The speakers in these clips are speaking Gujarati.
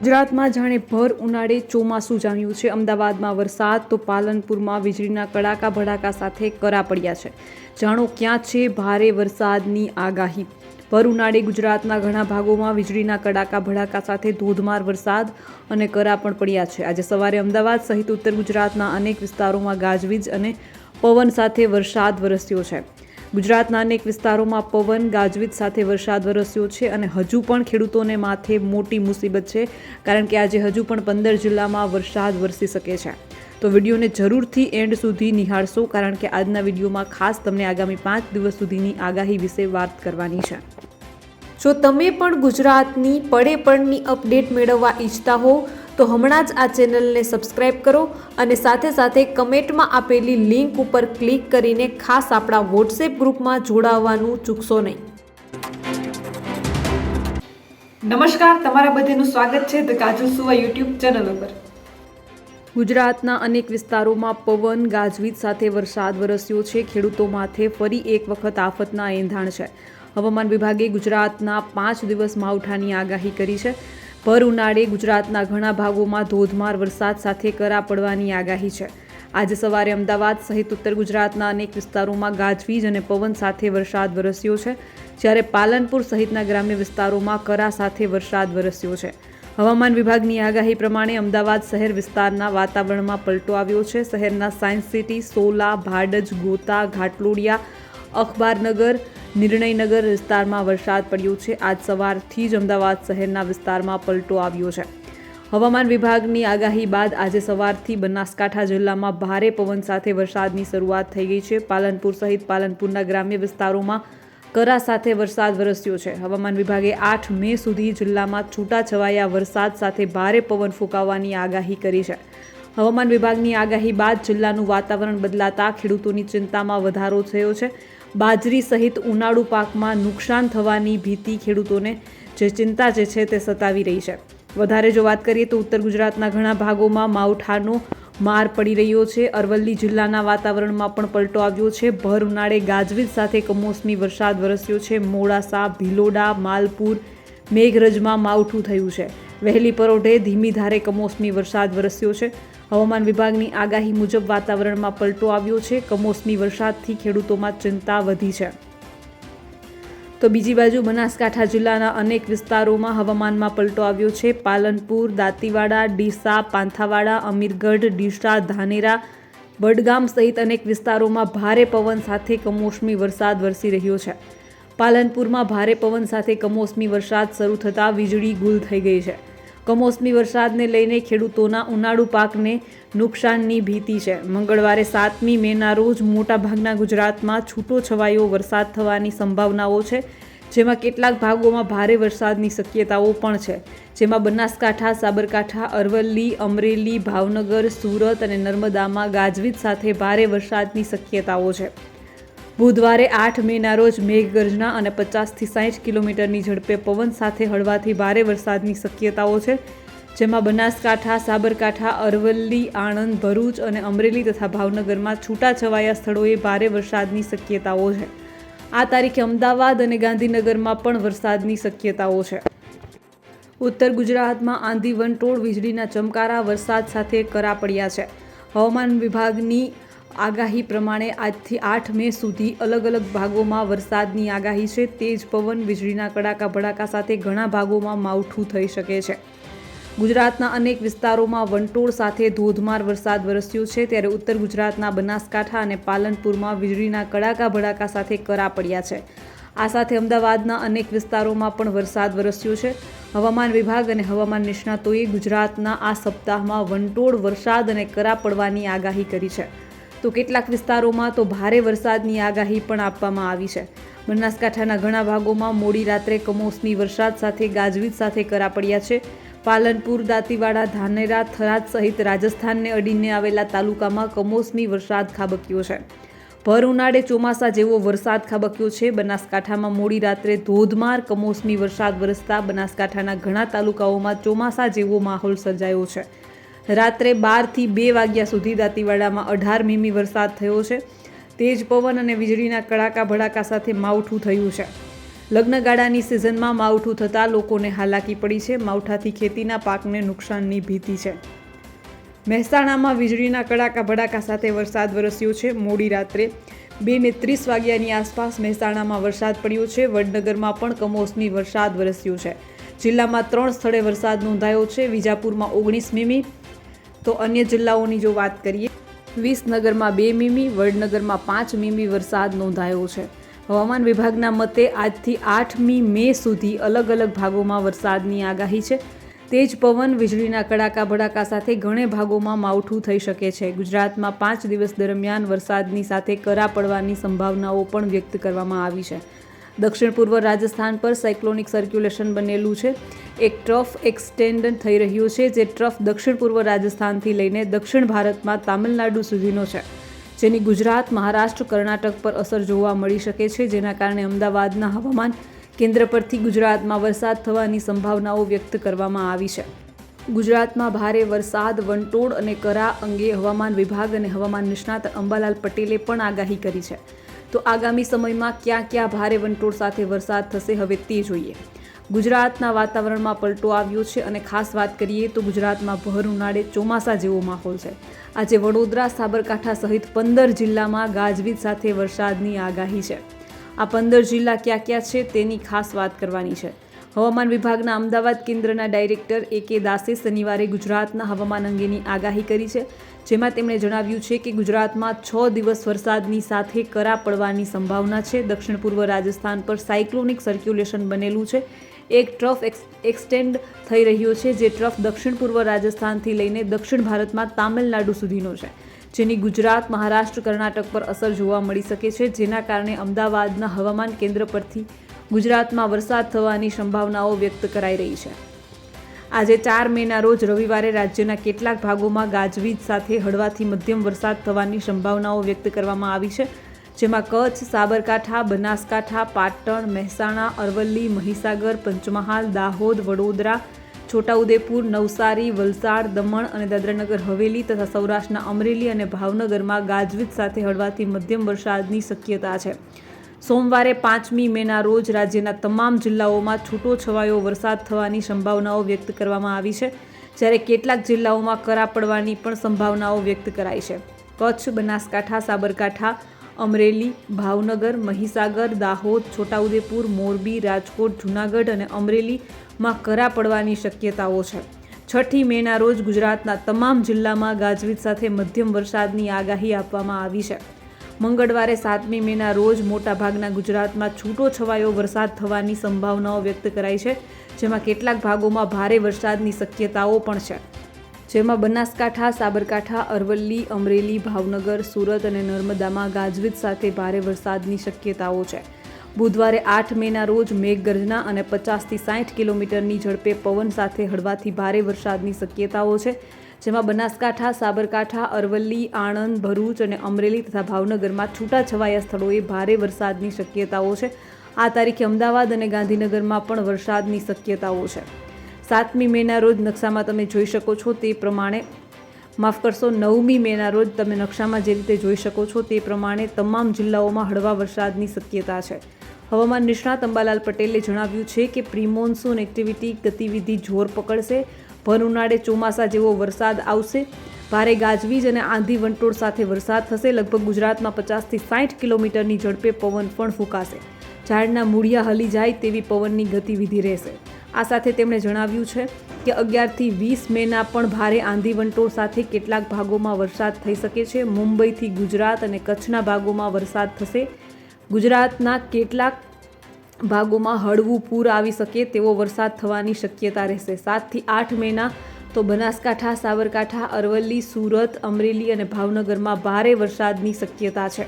ગુજરાતમાં જાણે ભર ઉનાળે ચોમાસું જામ્યું છે. અમદાવાદમાં વરસાદ તો પાલનપુરમાં વીજળીના કડાકા ભડાકા સાથે કરા પડ્યા છે. જાણો ક્યાં છે ભારે વરસાદની આગાહી? ભર ઉનાળે ગુજરાતના ઘણા ભાગોમાં વીજળીના કડાકા ભડાકા સાથે ધોધમાર વરસાદ અને કરા પણ પડ્યા છે. આજે સવારે અમદાવાદ સહિત ઉત્તર ગુજરાતના અનેક વિસ્તારોમાં ગાજવીજ અને પવન સાથે વરસાદ વરસ્યો છે. ગુજરાતના અનેક વિસ્તારોમાં પવન, ગાજવીજ સાથે વરસાદ વરસ્યો છે અને હજુ પણ ખેડૂતોને માથે મોટી મુસીબત છે, કારણ કે આજે હજુ પણ પંદર જિલ્લામાં વરસાદ વરસી શકે છે. તો વિડીયોને જરૂરથી એન્ડ સુધી નિહાળશો, કારણ કે આજના વિડીયોમાં ખાસ તમને આગામી પાંચ દિવસ સુધીની આગાહી વિશે વાત કરવાની છે. જો તમે પણ ગુજરાતની પડે પડની અપડેટ મેળવવા ઈચ્છતા હો તો હમણાં જ આ ચેનલને સબસ્ક્રાઇબ કરો અને સાથે સાથે કમેન્ટમાં આપેલી લિંક ઉપર ક્લિક કરીને ખાસ આપણા વોટ્સએપ ગ્રુપમાં જોડાવવાનું ચૂકશો નહીં. નમસ્કાર તમારા બધાનું સ્વાગત છે ધ કાજલ સુવા યુટ્યુબ ચેનલ ઉપર. ગુજરાતના અનેક વિસ્તારોમાં પવન ગાજવીજ સાથે વરસાદ વરસ્યો છે. ખેડૂતો માથે ફરી એક વખત આફતના એંધાણ છે. હવામાન વિભાગે ગુજરાતના પાંચ દિવસ માવઠાની આગાહી કરી છે. ભર ઉનાળે ગુજરાતના ઘણા ભાગોમાં ધોધમાર વરસાદ સાથે કરા પડવાની આગાહી છે. આજે સવારે અમદાવાદ સહિત ઉત્તર ગુજરાતના અનેક વિસ્તારોમાં ગાજવીજ અને પવન સાથે વરસાદ વરસ્યો છે, જ્યારે પાલનપુર સહિતના ગ્રામ્ય વિસ્તારોમાં કરા સાથે વરસાદ વરસ્યો છે. હવામાન વિભાગની આગાહી પ્રમાણે અમદાવાદ શહેર વિસ્તારના વાતાવરણમાં પલટો આવ્યો છે. શહેરના સાયન્સ સિટી, સોલા, ભાડજ, ગોતા, ઘાટલોડિયા અખબારનગર નિર્ણયનગર વિસ્તારમાં વરસાદ પડ્યો છે. આજ સવારથી જ અમદાવાદ શહેરના વિસ્તારમાં પલટો આવ્યો છે. હવામાન વિભાગની આગાહી બાદ આજે સવારથી બનાસકાંઠા જિલ્લામાં ભારે પવન સાથે વરસાદની શરૂઆત થઈ ગઈ છે. પાલનપુર સહિત પાલનપુરના ગ્રામ્ય વિસ્તારોમાં કરા સાથે વરસાદ વરસ્યો છે. હવામાન વિભાગે આઠ મે સુધી જિલ્લામાં છૂટાછવાયા વરસાદ સાથે ભારે પવન ફૂંકાવવાની આગાહી કરી છે. હવામાન વિભાગની આગાહી બાદ જિલ્લાનું વાતાવરણ બદલાતા ખેડૂતોની ચિંતામાં વધારો થયો છે. બાજરી સહિત ઉનાળુ પાકમાં નુકસાન થવાની ભીતિ ખેડૂતોને જે ચિંતા જે છે તે સતાવી રહી છે. વધારે જો વાત કરીએ તો ઉત્તર ગુજરાતના ઘણા ભાગોમાં માવઠાનો માર પડી રહ્યો છે. અરવલ્લી જિલ્લાના વાતાવરણમાં પણ પલટો આવ્યો છે. ભર ઉનાળે ગાજવીજ સાથે કમોસમી વરસાદ વરસ્યો છે. મોડાસા, ભિલોડા, માલપુર, મેઘરજમાં માવઠું થયું છે. વહેલી પરોઢે ધીમી ધારે કમોસમી વરસાદ વરસ્યો છે. હવામાન વિભાગની આગાહી મુજબ વાતાવરણમાં પલટો આવ્યો છે. કમોસમી વરસાદથી ખેડૂતોમાં ચિંતા વધી છે. તો બીજી બાજુ બનાસકાંઠા જિલ્લાના અનેક વિસ્તારોમાં હવામાનમાં પલટો આવ્યો છે. પાલનપુર, દાંતીવાડા, ડીસા, પાંથાવાડા, અમીરગઢ, ડીસા, ધાનેરા, બડગામ સહિત અનેક વિસ્તારોમાં ભારે પવન સાથે કમોસમી વરસાદ વરસી રહ્યો છે. પાલનપુરમાં ભારે પવન સાથે કમોસમી વરસાદ શરૂ થતાં વીજળી ગુલ થઈ ગઈ છે. કમોસમી વરસાદને લઈને ખેડૂતોના ઉનાળુ પાકને નુકસાનની ભીતિ છે. મંગળવારે સાતમી મેના રોજ મોટાભાગના ગુજરાતમાં છૂટો છવાયો વરસાદ થવાની સંભાવનાઓ છે, જેમાં કેટલાક ભાગોમાં ભારે વરસાદની શક્યતાઓ પણ છે. જેમાં બનાસકાંઠા, સાબરકાંઠા, અરવલ્લી, અમરેલી, ભાવનગર, સુરત અને નર્મદામાં ગાજવીજ સાથે ભારે વરસાદની શક્યતાઓ છે. બુધવારે આઠ મેના રોજ મેઘગર્જના અને પચાસથી સાઠ કિલોમીટરની ઝડપે પવન સાથે હળવાથી ભારે વરસાદની શક્યતાઓ છે, જેમાં બનાસકાંઠા, સાબરકાંઠા, અરવલ્લી, આણંદ, ભરૂચ અને અમરેલી તથા ભાવનગરમાં છૂટાછવાયા સ્થળોએ ભારે વરસાદની શક્યતાઓ છે. આ તારીખે અમદાવાદ અને ગાંધીનગરમાં પણ વરસાદની શક્યતાઓ છે. ઉત્તર ગુજરાતમાં આંધી વંટોળ, વીજળીના ચમકારા, વરસાદ સાથે કરા પડ્યા છે. હવામાન વિભાગની આગાહી પ્રમાણે આજથી આઠ મે સુધી અલગ અલગ ભાગોમાં વરસાદની આગાહી છે. તેજ પવન, વીજળીના કડાકા ભડાકા સાથે ઘણા ભાગોમાં માવઠું થઈ શકે છે. ગુજરાતના અનેક વિસ્તારોમાં વંટોળ સાથે ધોધમાર વરસાદ વરસ્યો છે. ત્યારે ઉત્તર ગુજરાતના બનાસકાંઠા અને પાલનપુરમાં વીજળીના કડાકા ભડાકા સાથે કરા પડ્યા છે. આ સાથે અમદાવાદના અનેક વિસ્તારોમાં પણ વરસાદ વરસ્યો છે. હવામાન વિભાગ અને હવામાન નિષ્ણાતોએ ગુજરાતના આ સપ્તાહમાં વંટોળ, વરસાદ અને કરા પડવાની આગાહી કરી છે. તો કેટલાક વિસ્તારોમાં તો ભારે વરસાદની આગાહી પણ આપવામાં આવી છે. બનાસકાંઠાના ઘણા ભાગોમાં મોડી રાત્રે કમોસમી વરસાદ સાથે ગાજવીજ સાથે કરા પડ્યા છે. પાલનપુર, દાંતીવાડા, ધાનેરા, થરાદ સહિત રાજસ્થાનને અડીને આવેલા તાલુકામાં કમોસમી વરસાદ ખાબક્યો છે. ભર ઉનાળે ચોમાસા જેવો વરસાદ ખાબક્યો છે. બનાસકાંઠામાં મોડી રાત્રે ધોધમાર કમોસમી વરસાદ વરસતા બનાસકાંઠાના ઘણા તાલુકાઓમાં ચોમાસા જેવો માહોલ સર્જાયો છે. રાત્રે બારથી બે વાગ્યા સુધી દાંતીવાડામાં અઢાર મીમી વરસાદ થયો છે. તેજ પવન અને વીજળીના કડાકા ભડાકા સાથે માવઠું થયું છે. લગ્નગાળાની સિઝનમાં માવઠું થતાં લોકોને હાલાકી પડી છે. માવઠાથી ખેતીના પાકને નુકસાનની ભીતિ છે. મહેસાણામાં વીજળીના કડાકા ભડાકા સાથે વરસાદ વરસ્યો છે. મોડી રાત્રે બે ને ત્રીસ વાગ્યાની આસપાસ મહેસાણામાં વરસાદ પડ્યો છે. વડનગરમાં પણ કમોસમી વરસાદ વરસ્યો છે. જિલ્લામાં ત્રણ સ્થળે વરસાદ નોંધાયો છે. વિજાપુરમાં ઓગણીસ મીમી તો અન્ય જિલ્લાઓની જો વાત કરીએ વિસનગરમાં બે મીમી, વડનગરમાં પાંચ મીમી વરસાદ નોંધાયો છે. હવામાન વિભાગના મતે આજથી આઠમી મે સુધી અલગ અલગ ભાગોમાં વરસાદની આગાહી છે. તેજ પવન, વીજળીના કડાકા ભડાકા સાથે ઘણે ભાગોમાં માવઠું થઈ શકે છે. ગુજરાતમાં પાંચ દિવસ દરમિયાન વરસાદની સાથે કરા પડવાની સંભાવનાઓ પણ વ્યક્ત કરવામાં આવી છે. દક્ષિણ પૂર્વ રાજસ્થાન પર સાયક્લોનિક સર્ક્યુલેશન બનેલું છે. એક ટ્રફ એક્સટેન્ડ થઈ રહ્યું છે, જે ટ્રફ દક્ષિણ પૂર્વ રાજસ્થાનથી લઈને દક્ષિણ ભારતમાં તામિલનાડુ સુધીનો છે. જેની ગુજરાત, મહારાષ્ટ્ર, કર્ણાટક પર અસર જોવા મળી શકે છે, જેના કારણે અમદાવાદના હવામાન કેન્દ્ર પરથી ગુજરાતમાં વરસાદ થવાની સંભાવનાઓ વ્યક્ત કરવામાં આવી છે. ગુજરાતમાં ભારે વરસાદ, વંટોળ અને કરા અંગે હવામાન વિભાગ અને હવામાન નિષ્ણાત અંબાલાલ પટેલે પણ આગાહી કરી છે. તો આગામી સમયમાં ક્યાં ક્યાં ભારે વંટોળ સાથે વરસાદ થશે હવે તે જોઈએ. ગુજરાતના વાતાવરણમાં પલટો આવ્યો છે અને ખાસ વાત કરીએ તો ગુજરાતમાં ભર ઉનાળે ચોમાસા જેવો માહોલ છે. આજે વડોદરા, સાબરકાંઠા સહિત પંદર જિલ્લામાં ગાજવીજ સાથે વરસાદની આગાહી છે. આ પંદર જિલ્લા ક્યાં ક્યાં છે તેની ખાસ વાત કરવાની છે. હવામાન વિભાગના અમદાવાદ કેન્દ્રના ડાયરેક્ટર એ કે દાસે શનિવારે ગુજરાતના હવામાન અંગેની આગાહી કરી છે, જેમાં તેમણે જણાવ્યું છે કે ગુજરાતમાં છ દિવસ વરસાદની સાથે કરા પડવાની સંભાવના છે. દક્ષિણ પૂર્વ રાજસ્થાન પર સાયક્લોનિક સર્ક્યુલેશન બનેલું છે. એક ટ્રફ એક્સ, એક્સટેન્ડ થઈ રહ્યો છે, જે ટ્રફ દક્ષિણ પૂર્વ રાજસ્થાનથી લઈને દક્ષિણ ભારતમાં તામિલનાડુ સુધીનો છે, જેની ગુજરાત, મહારાષ્ટ્ર, કર્ણાટક પર અસર જોવા મળી શકે છે. જેના કારણે અમદાવાદના હવામાન કેન્દ્ર પરથી ગુજરાતમાં વરસાદ થવાની સંભાવનાઓ વ્યક્ત કરાઈ રહી છે. આજે ચાર મેના રોજ રવિવારે રાજ્યના કેટલાક ભાગોમાં ગાજવીજ સાથે હળવાથી મધ્યમ વરસાદ થવાની સંભાવનાઓ વ્યક્ત કરવામાં આવી છે, જેમાં કચ્છ, સાબરકાંઠા, બનાસકાંઠા, પાટણ, મહેસાણા, અરવલ્લી, મહીસાગર, પંચમહાલ, દાહોદ, વડોદરા, છોટાઉદેપુર, નવસારી, વલસાડ, દમણ અને દાદરાનગર, હવેલી તથા સૌરાષ્ટ્રના અમરેલી અને ભાવનગરમાં ગાજવીજ સાથે હળવાથી મધ્યમ વરસાદની શક્યતા છે. સોમવારે પાંચમી મેના રોજ રાજ્યના તમામ જિલ્લાઓમાં છૂટો છવાયો વરસાદ થવાની સંભાવનાઓ વ્યક્ત કરવામાં આવી છે, જ્યારે કેટલાક જિલ્લાઓમાં કરા પડવાની પણ સંભાવનાઓ વ્યક્ત કરાઈ છે. કચ્છ, બનાસકાંઠા, સાબરકાંઠા, અમરેલી, ભાવનગર, મહીસાગર, દાહોદ, છોટાઉદેપુર, મોરબી, રાજકોટ, જૂનાગઢ અને અમરેલીમાં કરા પડવાની શક્યતાઓ છે. છઠ્ઠી મેના રોજ ગુજરાતના તમામ જિલ્લામાં ગાજવીજ સાથે મધ્યમ વરસાદની આગાહી આપવામાં આવી છે. મંગળવારે સાતમી મેના રોજ મોટાભાગના ગુજરાતમાં છૂટો છવાયો વરસાદ થવાની સંભાવનાઓ વ્યક્ત કરાઈ છે, જેમાં કેટલાક ભાગોમાં ભારે વરસાદની શક્યતાઓ પણ છે. જેમાં બનાસકાંઠા, સાબરકાંઠા, અરવલ્લી, અમરેલી, ભાવનગર, સુરત અને નર્મદામાં ગાજવીજ સાથે ભારે વરસાદની શક્યતાઓ છે. બુધવારે આઠ મેના રોજ મેઘગર્જના અને પચાસથી સાઠ કિલોમીટરની ઝડપે પવન સાથે હળવાથી ભારે વરસાદની શક્યતાઓ છે જેમાં બનાસકાંઠા, સાબરકાંઠા, અરવલ્લી, આણંદ, ભરૂચ અને અમરેલી તથા ભાવનગરમાં છૂટાછવાયા સ્થળોએ ભારે વરસાદની શક્યતાઓ છે. આ તારીખે અમદાવાદ અને ગાંધીનગરમાં પણ વરસાદની શક્યતાઓ છે. સાતમી મેના રોજ નકશામાં તમે જોઈ શકો છો તે પ્રમાણે. માફ કરશો, નવમી મેના રોજ તમે નકશામાં જે રીતે જોઈ શકો છો તે પ્રમાણે તમામ જિલ્લાઓમાં હળવા વરસાદની શક્યતા છે. હવામાન નિષ્ણાત અંબાલાલ પટેલે જણાવ્યું છે કે પ્રી એક્ટિવિટી ગતિવિધિ જોર પકડશે. ભર ઉનાળે ચોમાસા જેવો વરસાદ આવશે. ભારે ગાજવીજ અને આંધી વંટોળ સાથે વરસાદ થશે. લગભગ ગુજરાતમાં પચાસથી સાઠ કિલોમીટરની ઝડપે પવન પણ ફૂંકાશે. ઝાડના મૂળિયા હલી જાય તેવી પવનની ગતિવિધિ રહેશે. આ સાથે તેમણે જણાવ્યું છે કે અગિયારથી વીસ મેના પણ ભારે આંધી વંટોળ સાથે કેટલાક ભાગોમાં વરસાદ થઈ શકે છે. મુંબઈથી ગુજરાત અને કચ્છના ભાગોમાં વરસાદ થશે. ગુજરાતના કેટલાક ભાગોમાં હળવું પૂર આવી શકે તેવો વરસાદ થવાની શક્યતા રહેશે. સાતથી આઠ મહિના તો બનાસકાંઠા, સાબરકાંઠા, અરવલ્લી, સુરત, અમરેલી અને ભાવનગરમાં ભારે વરસાદની શક્યતા છે.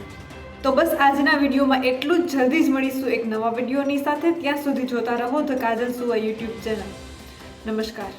તો બસ આજના વિડીયોમાં એટલું જ. જલ્દી જ મળીશું એક નવા વિડીયોની સાથે. ત્યાં સુધી જોતા રહો ધ કાજલ સુવા યુટ્યુબ ચેનલ. નમસ્કાર.